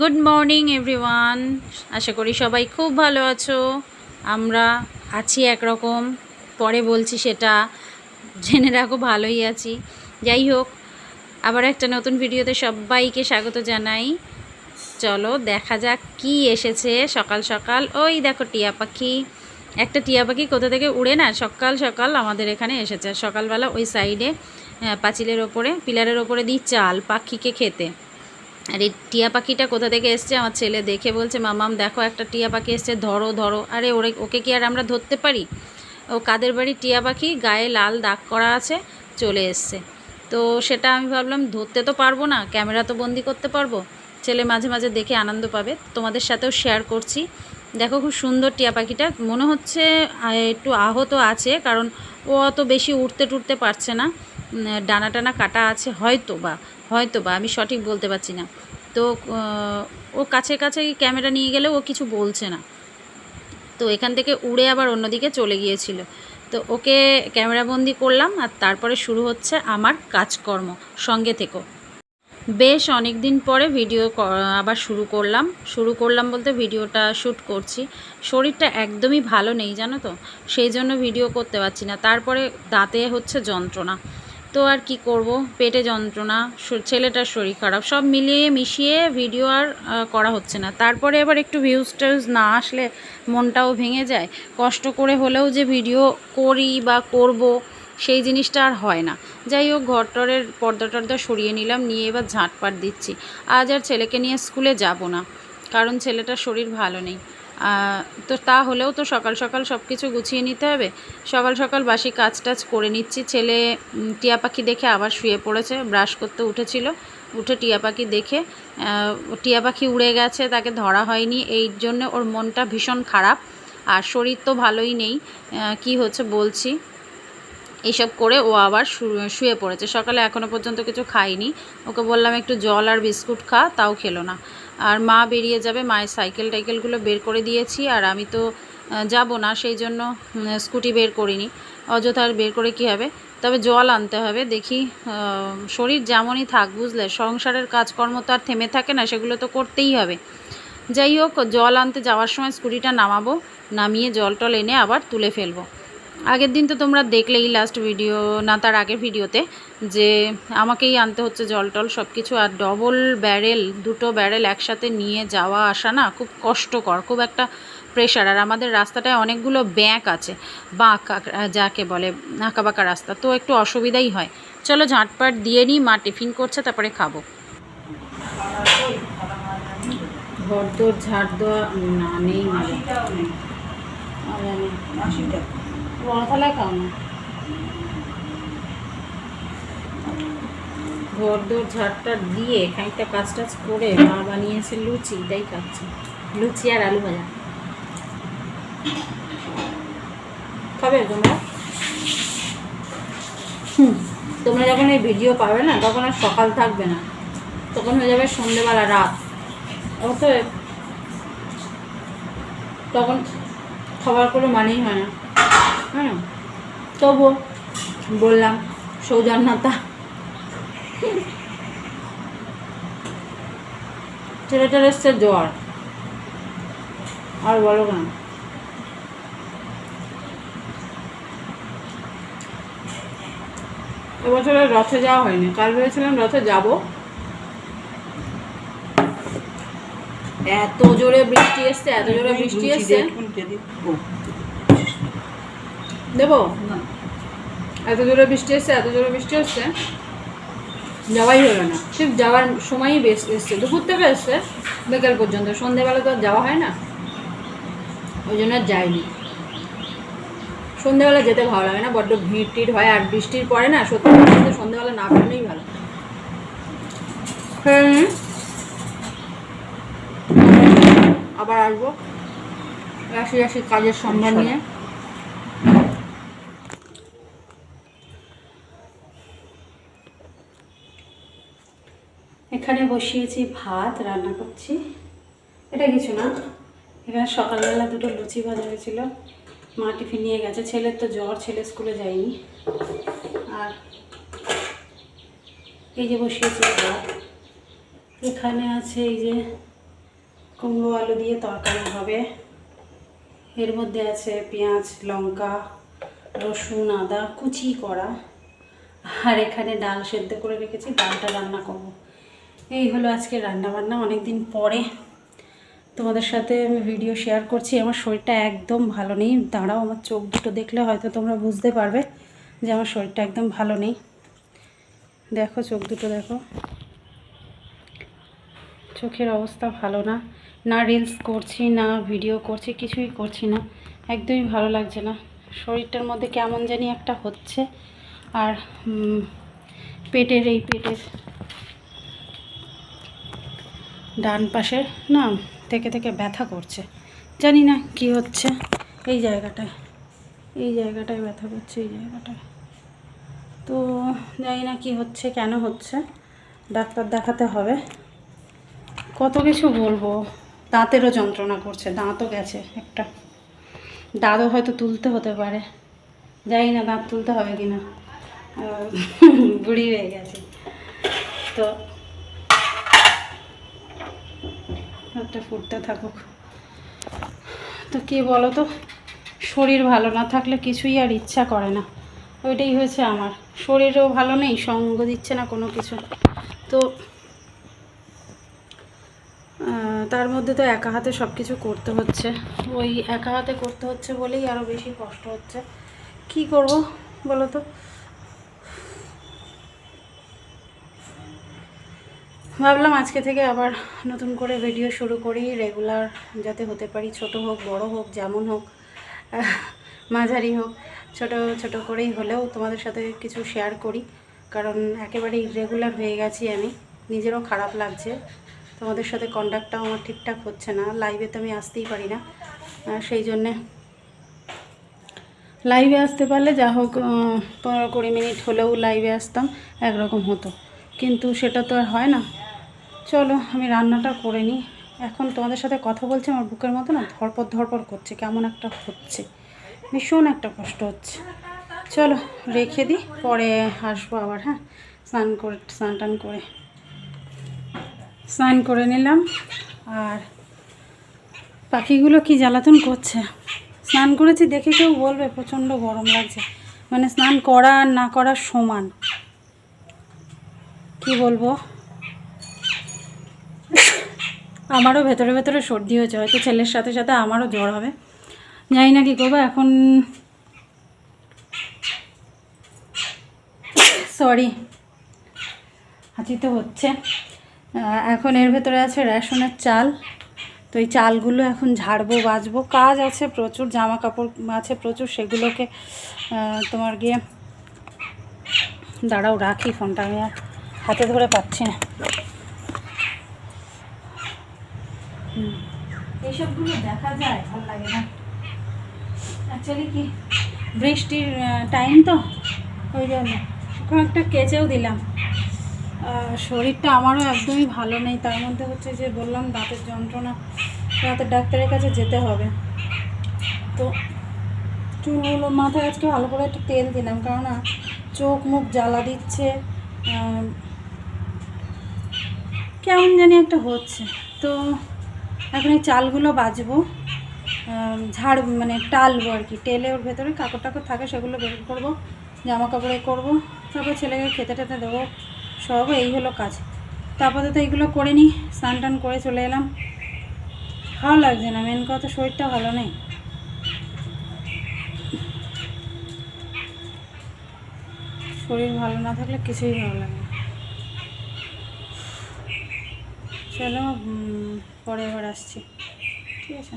Good morning everyone আশা করি সবাই খুব ভালো আছো। আমরা আছি একরকম। পরে বলছি সেটা। জেনে রাখো, ভালোই আছি। যাই হোক, আবার একটা নতুন ভিডিওতে সবাইকে স্বাগত জানাই। চলো, দেখা যাক কি এসেছে সকাল সকাল। ওই দেখো, টিয়া পাখি। একটা টিয়া পাখি কোথা থেকে উড়ে না, সকাল সকাল আমাদের এখানে এসেছে। সকালবেলা ওই সাইডে পাঁচিলের ওপরে, পিলারের ওপরে দিই চাল পাখিকে খেতে। আর এই টিয়া পাখিটা কোথা থেকে এসছে? আমার ছেলে দেখে বলছে, মামাম, দেখো একটা টিয়া পাখি এসছে, ধরো ধরো। আরে, ওরে, ওকে কি আর আমরা ধরতে পারি? ও কাদের বাড়ি? টিয়া পাখি, গায়ে লাল দাগ করা আছে, চলে এসছে। তো সেটা আমি ভাবলাম, ধরতে তো পারব না, ক্যামেরা তো বন্দি করতে পারব। ছেলে মাঝে মাঝে দেখে আনন্দ পাবে। তোমাদের সাথেও শেয়ার করছি। দেখো, খুব সুন্দর টিয়া পাখিটা। মনে হচ্ছে একটু আহত আছে, কারণ ও অত বেশি উঠতে টুটতে পারছে না। ডানা টানা কাটা আছে হয়তো বা হয়তো বা আমি সঠিক বলতে পারছি না। তো ও কাছে কাছে ক্যামেরা নিয়ে গেলে ও কিছু বলছে না। তো এখান থেকে উড়ে আবার অন্যদিকে চলে গিয়েছিল। তো ওকে ক্যামেরাবন্দি করলাম, আর তারপরে শুরু হচ্ছে আমার কাজকর্ম সঙ্গে থেকো। বেশ অনেক দিন পরে ভিডিও আবার শুরু করলাম। শুরু করলাম বলতে ভিডিওটা শ্যুট করছি। শরীরটা একদমই ভালো নেই, জানো তো? সেই জন্য ভিডিও করতে পারছি না। তারপরে দাঁতে হচ্ছে যন্ত্রণা। তো আর কি করব? পেটে যন্ত্রণা ছেলেটার শরীর খারাপ, সব মিলিয়ে মিশিয়ে ভিডিও আর করা হচ্ছে না। তারপরে এবার একটু ভিউজ টিউজ না আসলে মনটাও ভেঙে যায়। কষ্ট করে হলেও যে ভিডিও করি বা করব, সেই জিনিসটা আর হয় না। যাই হোক, ঘর টরের পর্দা টর্দা সরিয়ে নিলাম, নিয়ে এবার ঝাঁটপাট দিচ্ছি। আজ আর ছেলেকে নিয়ে স্কুলে যাব না, কারণ ছেলেটার শরীর ভালো নেই। তো তা হলেও তো সকাল সকাল সব কিছু গুছিয়ে নিতে হবে। সকাল সকাল বাসি কাজ টাজ করে নিচ্ছি। ছেলে টিয়া পাখি দেখে আবার শুয়ে পড়েছে, ব্রাশ করতে উঠেছিল। উঠে টিয়া পাখি দেখে টিয়া পাখি উড়ে গেছে, তাকে ধরা হয়নি। এই জন্য ওর মনটা ভীষণ খারাপ। আর শরীর তো ভালোই নেই। কি হচ্ছে বলছি? এইসব করে ও আবার শুয়ে পড়েছে। সকালে এখনও পর্যন্ত কিছু খায়নি। ওকে বললাম, একটু জল আর বিস্কুট খা, তাও খেলো না। আর মা বেরিয়ে যাবে, মায়ের সাইকেল টাইকেলগুলো বের করে দিয়েছি আর আমি তো যাব না, সেই জন্য স্কুটি বের করিনি। অযথা বের করে কি হবে? তবে জল আনতে হবে, দেখি শরীর যেমনই থাক, বুঝলে? সংসারের কাজকর্ম তো আর থেমে থাকে না, সেগুলো তো করতেই হবে। যাই হোক, জল আনতে যাওয়ার সময় স্কুটিটা নামাবো, নামিয়ে জল টল এনে আবার তুলে ফেলব। আগের দিন তো তোমরা দেখলেই লাস্ট ভিডিও না তার আগের ভিডিওতে যে আমাকেই আনতে হচ্ছে জল টল সব কিছু আর ডবল ব্যারেল দুটো ব্যারেল একসাথে নিয়ে যাওয়া আসা না খুব কষ্টকর খুব একটা প্রেশার আর আমাদের রাস্তাটায় অনেকগুলো ব্যাঁক আছে বাঁক যাকে বলে আঁকা বাঁকা রাস্তা তো একটু অসুবিধাই হয়। চলো ঝাঁটপাট দিয়ে নিই মা টিফিন করছে তারপরে খাব। ঘর তোর ঝাড় দেওয়া না নেই খাও না ঘর দোর ঝাড়টা দিয়ে খানিকটা কাজ টাজ করে মা বানিয়েছে লুচি, এটাই খাচ্ছি। লুচি আর আলু ভাজা। খাবে তোমরা? হুম, তোমরা যখন এই ভিডিও পাবে না, তখন আর সকাল থাকবে না। তখন হয়ে যাবে সন্ধেবেলা রাত। অতএব তখন খাবার কোনো মানেই হয় না। তবু বললাম সৌজন্যতা ছেলেটার এসছে জ্বর। আর বলো কেন? এবছরে রথে যাওয়া হয়নি। কাল ভেবেছিলাম রথে যাব। এত জোরে বৃষ্টি এসছে এত জোরে বৃষ্টি এসছে। দেবো? এত জোরে বৃষ্টি এসছে এত জোরে বৃষ্টি এসছে যাওয়াই হলো না। ঠিক যাওয়ার সময়ই বেশ এসছে। দুপুর থেকে এসছে, বিকেল পর্যন্ত। সন্ধেবেলা তো আর যাওয়া হয় না। ওই জন্য আর যাইনি সন্ধেবেলা যেতে ভালো লাগে না, বড্ড ভিড় টিড় হয়, আর বৃষ্টির পরে না, সত্যি সন্ধেবেলা না বেরোলেই ভালো। হুম। আবার আসব। আসি রাশি কাজের সম্মান নিয়ে। এখানে বসিয়েছি ভাত, রান্না করছি। এটা কিছু না। এখানে সকালবেলা দুটো লুচি ভাজা হয়েছিল। মা টিফিন নিয়ে গেছে। ছেলের তো জ্বর, ছেলে স্কুলে যায়নি। আর এই যে বসিয়েছি ভাত। এখানে আছে এই যে কুমড়ো আলু দিয়ে তরকারি হবে। এর মধ্যে আছে পেঁয়াজ, লঙ্কা, রসুন, আদা, কুচি করা আর এখানে ডাল সেদ্ধ করে রেখেছি। ডালটা রান্না করব। এই হলো আজকে রান্না বান্না অনেক দিন পরে তোমাদের সাথে আমি ভিডিও শেয়ার করছি। আমার শরীরটা একদম ভালো নেই। দাঁড়াও, আমার চোখ দুটো দেখলে হয়তো তোমরা বুঝতে পারবে যে আমার শরীরটা একদম ভালো নেই। দেখো, চোখ দুটো দেখো। চোখের অবস্থা ভালো না। না রিলস করছি, না ভিডিও করছি, কিছুই করছি না। একদমই ভালো লাগছে না। শরীরটার মধ্যে কেমন জানি একটা হচ্ছে। আর পেটের এই পেটের ডান পাশে, না, থেকে থেকে ব্যথা করছে। জানি না কি হচ্ছে। এই জায়গাটায় এই জায়গাটায় ব্যথা করছে, এই জায়গাটায়। তো জানি না কি হচ্ছে, কেন হচ্ছে, ডাক্তার দেখাতে হবে। কত কিছু বলব। দাঁতেরও যন্ত্রণা করছে, দাঁতও গেছে একটা। দাঁতও হয়তো তুলতে হতে পারে। জানি না দাঁত তুলতে হবে কি না বুড়ি হয়ে গেছে। তো একটা ফুটতে থাকুক। তো কি বলো তো শরীর ভালো না থাকলে কিছুই আর ইচ্ছা করে না। ওইটাই হয়েছে আমার। শরীরও ভালো নেই, সঙ্গ দিচ্ছে না কোনো কিছু। তো তার মধ্যে তো একা হাতে সব কিছু করতে হচ্ছে। ওই একা হাতে করতে হচ্ছে বলেই আরও বেশি কষ্ট হচ্ছে। কি করব বলো তো ভাবলাম আজকে থেকে আবার নতুন করে ভিডিও শুরু করি রেগুলার যাতে হতে পারি, ছোট হোক, বড় হোক, যেমন হোক মাঝারি হোক, ছোট ছোট করেই হলেও তোমাদের সাথে কিছু শেয়ার করি। কারণ একেবারেই রেগুলার হয়ে গেছি আমি, নিজেরও খারাপ লাগছে। তোমাদের সাথে কন্ট্যাক্টটাও আমার ঠিকঠাক হচ্ছে না লাইভে তো আমি আসতেই পারি না। সেই জন্যে লাইভে আসতে পারলে যা হোক পনেরো কুড়ি মিনিট হলেও লাইভে আসতাম, একরকম হতো। কিন্তু সেটা তো আর হয় না। চলো, আমি রান্নাটা করে নিই। এখন তোমাদের সাথে কথা বলছি, আমার বুকের মতো না ধরপর ধরপর করছে, কেমন একটা হচ্ছে। ভীষণ একটা কষ্ট হচ্ছে। চলো, রেখে দিই, পরে আসব আবার হ্যাঁ? স্নান করে, স্নান টান করে। স্নান করে নিলাম, আর পাখিগুলো কি জ্বালাতন করছে? স্নান করেছি দেখে কেউ বলবে, প্রচণ্ড গরম লাগছে। মানে স্নান করা আর না করার সমান। কি বলব? আমারও ভেতরে ভেতরে সর্দি হয়েছে, হয়তো ছেলের সাথে সাথে আমারও জ্বর হবে। জানি না কী করব, এখন সরি হাঁচি তো হচ্ছে। এখন এর ভেতরে আছে রেশনের চাল। তো এই চালগুলো এখন ঝাড়বো বাজবো কাজ আছে প্রচুর জামা কাপড় আছে প্রচুর, সেগুলোকে তোমার গিয়ে, দাঁড়াও, রাখি, ফোনটা আমি হাতে ধরে পাচ্ছি না। এইসবগুলো দেখা যায়? ভালো লাগে না। অ্যাকচুয়ালি কি? বৃষ্টির টাইম তো? ওই জন্য। এখন একটা কেচেও দিলাম। শরীরটা আমারও একদমই ভালো নেই। তার মধ্যে হচ্ছে যে বললাম দাঁতের যন্ত্রণা। দাঁতের ডাক্তারের কাছে যেতে হবে। তো চুলগুলো মাথায় আজকে ভালো করে একটু তেল দিলাম। কারণ চোখ মুখ জ্বালা দিচ্ছে। কেমন জানি একটা হচ্ছে। তো এখন এই চালগুলো বাজবো ঝাড় মানে টালবো আর কি টেলে ওর ভেতরে কাপড় টাপড় থাকে সেগুলো বের করব জামা কাপড়ে করব, তারপর ছেলেকে খেতে টেতে দেবো, সব এই হলো কাজ। তারপরে তো এইগুলো করে নিই, স্নান টান করে চলে এলাম। ভালো লাগছে না, মেন কথা শরীরটা ভালো নেই। শরীর ভালো না থাকলে কিছুই ভালো লাগে না। চলো পরে এবার আসছি। ঠিক আছে?